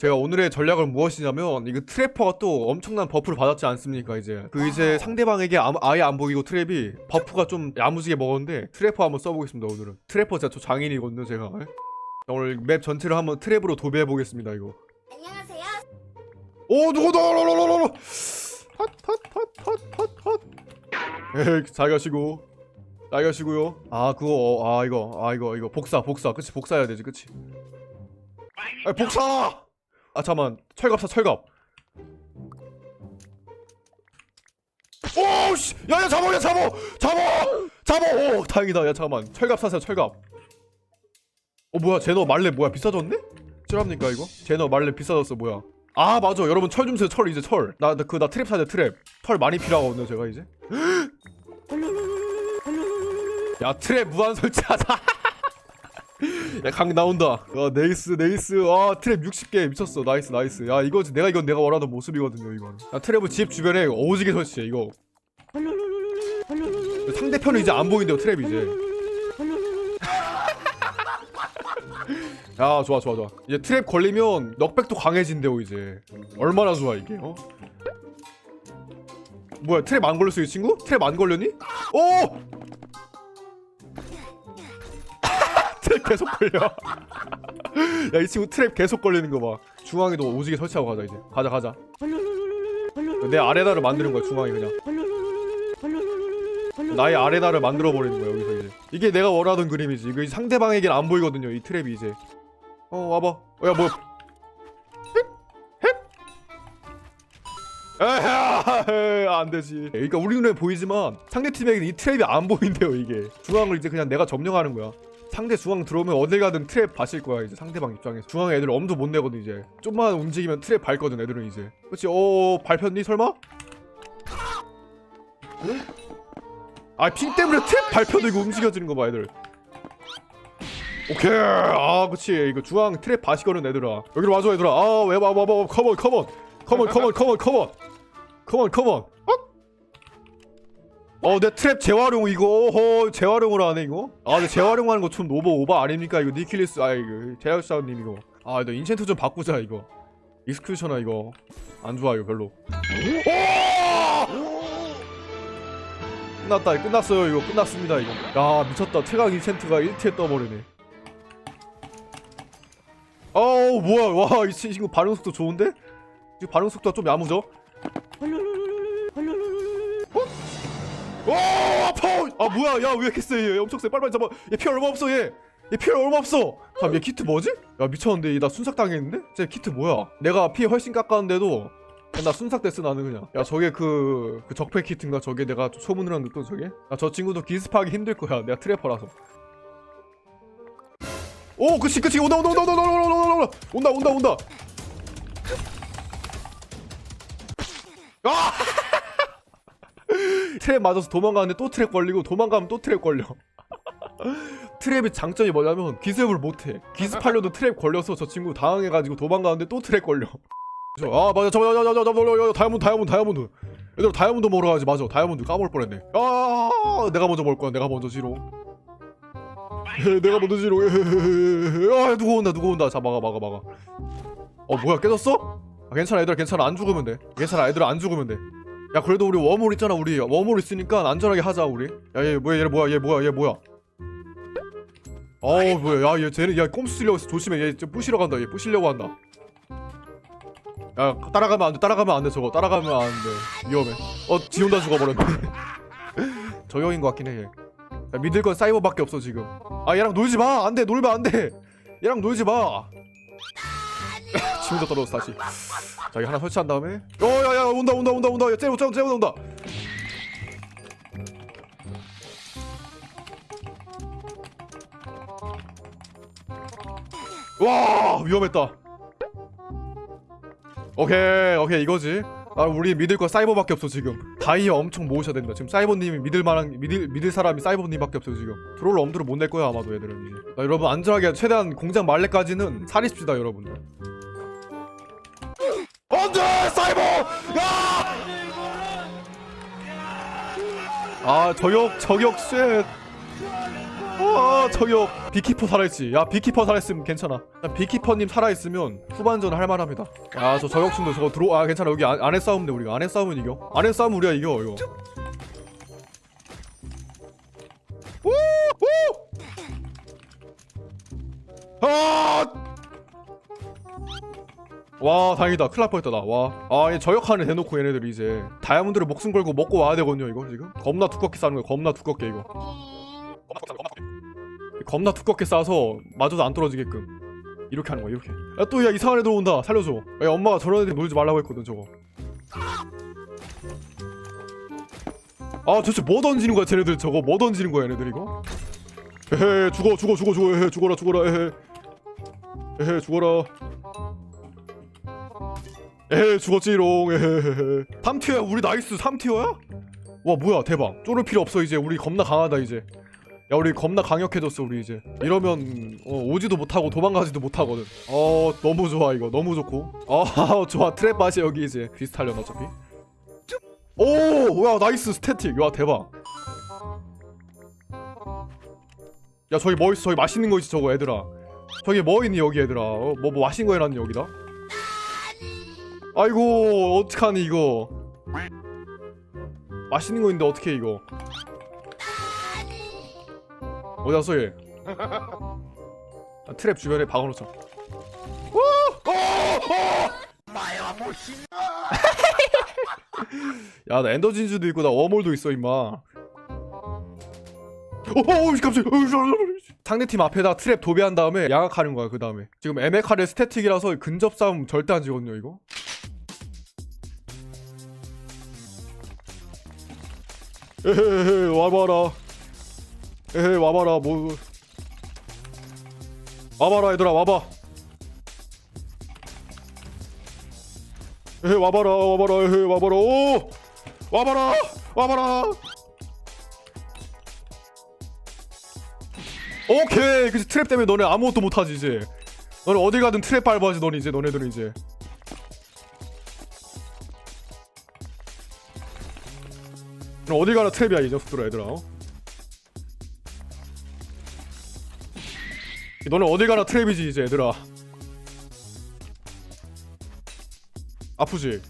제가 오늘의 전략은 무엇이냐면 이거 트래퍼가 또 엄청난 버프를 받았지 않습니까 이제. 그 이제 상대방에게 아무- 아예 안 보이고 트랩이 버프가 좀 야무지게 먹었는데 트래퍼 한번 써보겠습니다 오늘은. 트래퍼 진짜 저 장인이거든요 제가. 예? 오늘 맵 전체를 한번 트랩으로 도배해 보겠습니다 이거. 안녕하세요. 오 누구다 롤롤롤롤 팟팟팟팟팟팟 에이 잘 가시고. 잘 가시고요. 아 그거 어, 아 이거 아 이거 이거. 복사 복사. 그치 복사해야 되지 그치. 아 복사 아 잠만. 철갑 사 철갑 오씨! 야야 잡아 야 잡아 잡아 잡아 오 다행이다. 야 잠깐만. 철갑 사세요 철갑 어 뭐야? 제너 말레 뭐야? 비싸졌네? 찔합니까 이거? 제너 말레 비싸졌어 뭐야? 아 맞아. 여러분 철 좀 세요. 철 이제 철나 그 나 트랩 사야 돼 트랩. 털 많이 필요하거든요 제가 이제. 야 트랩 무한 설치하자 야 강 나온다. 야 네이스 네이스. 아 트랩 60개. 미쳤어. 나이스 나이스. 야 이거 내가 이건 내가 원하던 모습이거든요 이건. 야 트랩을 집 주변에 오지게 설치해 이거. 상대편은 이제 안 보인대요 트랩 이제. 야 좋아 좋아 좋아. 이제 트랩 걸리면 넉백도 강해진대요 이제. 얼마나 좋아 이게 어? 뭐야 트랩 안 걸렸어 이 친구? 트랩 안 걸렸니? 오! 트랩 계속 걸려. 야 이 친구 트랩 계속 걸리는 거 봐. 중앙에도 오지게 설치하고 가자 이제. 가자 가자. 내 아레나를 만드는 거야 중앙에 그냥. 나의 아레나를 만들어 버리는 거야 여기서 이제. 이게 내가 원하던 그림이지. 이거 상대방에겐 안 보이거든요 이 트랩이 이제. 어 와봐. 어, 야 뭐야. 안 되지. 그러니까 우리 눈에 보이지만 상대 팀에게는 이 트랩이 안 보인대요 이게. 중앙을 이제 그냥 내가 점령하는 거야 상대 중앙 들어오면 어딜 가든 트랩 밭일 거야 이제 상대방 입장에서. 중앙에 애들 엄두 못 내거든 이제. 좀만 움직이면 트랩 밟거든 애들은 이제. 그치? 어 밟혔니 설마? 아핑 때문에 트랩 밟혀도 이거 움직여지는 거 봐 애들. 오케이! 아 그치. 이거 중앙 트랩 밭이거든 애들아. 여기로 와줘 얘들아. 아왜 와봐 와봐 컴온 컴온. 컴온 컴온 컴온 컴온. 컴온 컴온 어 내 트랩 재활용 이거. 어허 재활용을 하네 이거? 아내 재활용하는 거 좀 오버 오버 아닙니까? 이거 니킬리스 아 이거 제아사님 이거. 아나 인챈트 좀 바꾸자 이거. 익스큐셔나 이거. 안 좋아 이거 별로. 오! 끝났다 끝났어요 이거. 끝났습니다 이거. 야 미쳤다. 최강 인챈트가 1티에 떠버리네. 어우 뭐야. 와이 친구 반응 속도 좋은데? 지금 반응 속도가 좀 야무져? 오 아파! 아 뭐야 야 왜 이렇게 세 얘 엄청 세 빨리빨리 잡아 얘피 얼마 없어 얘 얘 피 얼마 없어 잠얘 키트 뭐지? 야 미쳤는데 얘 나 순삭 당했는데? 쟤 키트 뭐야 내가 피 훨씬 깎았는데도 야, 나 순삭 됐어 나는 그냥 야 저게 그, 그 적폐 키트인가 저게 내가 소문을 한또 저게? 야저 친구도 기습하기 힘들 거야 내가 트래퍼라서 오 그치 그치 온다 온다 온다 온다 온다 온다 온다 온다 온다 온다 아 트랩 맞아서 도망가는데 또 트랩 걸리고 도망가면 또 트랩 걸려. 트랩의 장점이 뭐냐면 기습을 못해. 기습하려도 트랩 걸려서 저 친구 당황해가지고 도망가는데 또 트랩 걸려? 아 맞아. 잠깐만 잠깐만 잠깐만 다이아몬드 다이아몬드 다이아몬드. 얘들아 다이아몬드 먹으러 가야지. 맞아. 다이아몬드 까먹을 뻔했네. 아 내가 먼저 먹을 거야. 내가 먼저 지로. 내가 먼저 지로. 아 누구 온다 누구 온다. 자 막아 막아 막아. 어 뭐야? 깨졌어? 아, 괜찮아. 얘들아 괜찮아. 안 죽으면 돼. 괜찮아. 얘들아 안 죽으면 돼 야 그래도 우리 웜홀 있잖아 우리. 웜홀 있으니까 안전하게 하자 우리. 야 얘 뭐야 얘 뭐야 얘 뭐야 얘 뭐야? 어우 뭐야. 야얘 쟤는 야 꼼수 쓰려고 했어. 조심해. 얘좀 부시러 간다. 얘 부시려고 한다. 야 따라가면 안돼. 따라가면 안돼 저거. 따라가면 안돼. 위험해. 어지 혼자 죽어버렸네. 저 형인 것 같긴 해 얘. 야, 믿을 건 사이버밖에 없어 지금. 아 얘랑 놀지 마. 안돼. 놀면 안돼. 얘랑 놀지 마 지 혼자 떨어졌어 다시. 자 이거 하나 설치한 다음에. 어야야 온다 온다 온다 온다. 야 쟤, 쟤, 쟤 온다. 와 위험했다. 오케이 오케이 이거지. 아 우리 믿을 거 사이버밖에 없어 지금. 다이아 엄청 모으셔야 된다. 지금 사이버님이 믿을 만한 믿을 믿을 사람이 사이버님밖에 없어 지금. 트롤 엄두를 못 낼 거야 아마도 이제. 자, 여러분 안전하게 최대한 공장 말레까지는 살입시다 여러분들 사이버! 야! 아 저격 저격 쉣아 저격. 비키퍼 살아있지. 야 비키퍼 살아있으면 괜찮아. 야, 비키퍼님 살아있으면 후반전 할만합니다. 야저 저격충도 저거 들어 아 괜찮아. 여기 안, 안에 싸우면 돼 우리가. 안에 싸우면 이겨. 안에 싸우면 우리가 이겨 이거. 우! 우! 아! 와 다행이다. 큰일 날 뻔했다 나와아얘 저격하는 대놓고 얘네들이 이제 다이아몬드를 목숨 걸고 먹고 와야 되거든요 이거 지금? 겁나 두껍게 싸는 거야 겁나 두껍게 이거. 겁나 두껍게 싸서 마저도 안 떨어지게끔. 이렇게 하는 거야 이렇게. 야 또 야 이상한 애들 온다. 살려줘. 야 엄마가 저런 애들 놀지 말라고 했거든 저거. 아 도대체 뭐 던지는 거야 쟤네들 저거? 뭐 던지는 거야 얘네들 이거? 에헤 죽어 죽어 죽어 죽어. 에헤 죽어라 죽어라. 에헤. 에헤 죽어라 에헤 죽었지롱 에헤헤헤 3티어야 우리 나이스 3티어야? 와 뭐야 대박. 쫄을 필요 없어 이제. 우리 겁나 강하다 이제. 야 우리 겁나 강력해졌어 우리 이제. 이러면 어, 오지도 못하고 도망가지도 못하거든. 어 너무 좋아 이거. 너무 좋고. 어 좋아. 트랩 맛이 여기 이제 비슷하려나 어차피? 오야 나이스 스태틱. 와 대박. 야 저기 뭐 있어. 저기 맛있는 거 있어 저거 얘들아. 저기 뭐 있니 여기 얘들아? 어, 뭐, 뭐 맛있는 거 해놨니 여기다 아이고 어떡하니 이거? 맛있는 거 있는데 어떻게 이거? 어디 갔어 얘? 아, 트랩 주변에 박아놓자 야나 엔더 진주도 있고 나 워몰도 있어 임마. 상대팀 앞에다 트랩 도배한 다음에 양악하는 거야 그 다음에. 지금 에메카의 스태틱이라서 근접 싸움 절대 안 지거든요 이거 에헤헤 와봐라. 에헤 와봐라 뭐. 와봐라 얘들아 와봐. 에헤 와봐라 와봐라 에헤 와봐라. 오! 와봐라 와봐라. 오케이. 그치 트랩 때문에 너네 아무것도 못하지 이제. 너네 어디 가든 트랩 밟아지 너네 이제 너네들은 이제 그럼 어디 가나 트랩이야 이 녀석들아 얘들아 어? 너네 어디 가나 트랩이지 이제 얘들아 아프지?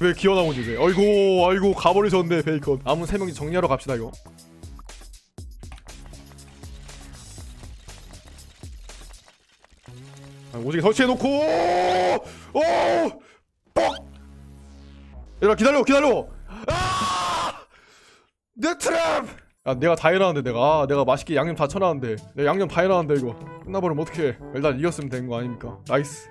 왜 기어 나오지 이제 아이고 아이고 가버리셨네 베이컨 남은 세 명이 정리하러 갑시다 이거 아, 오지게 설치해놓고 오! 뻑! 얘들아 기다려 기다려 아! 내 트랩! 야 내가 다 해놨는데 내가. 아, 내가 맛있게 양념 다 쳐놨는데. 내가 양념 다 해놨는데 이거. 끝나버리면 어떡해. 일단 이겼으면 되는 거 아닙니까? 나이스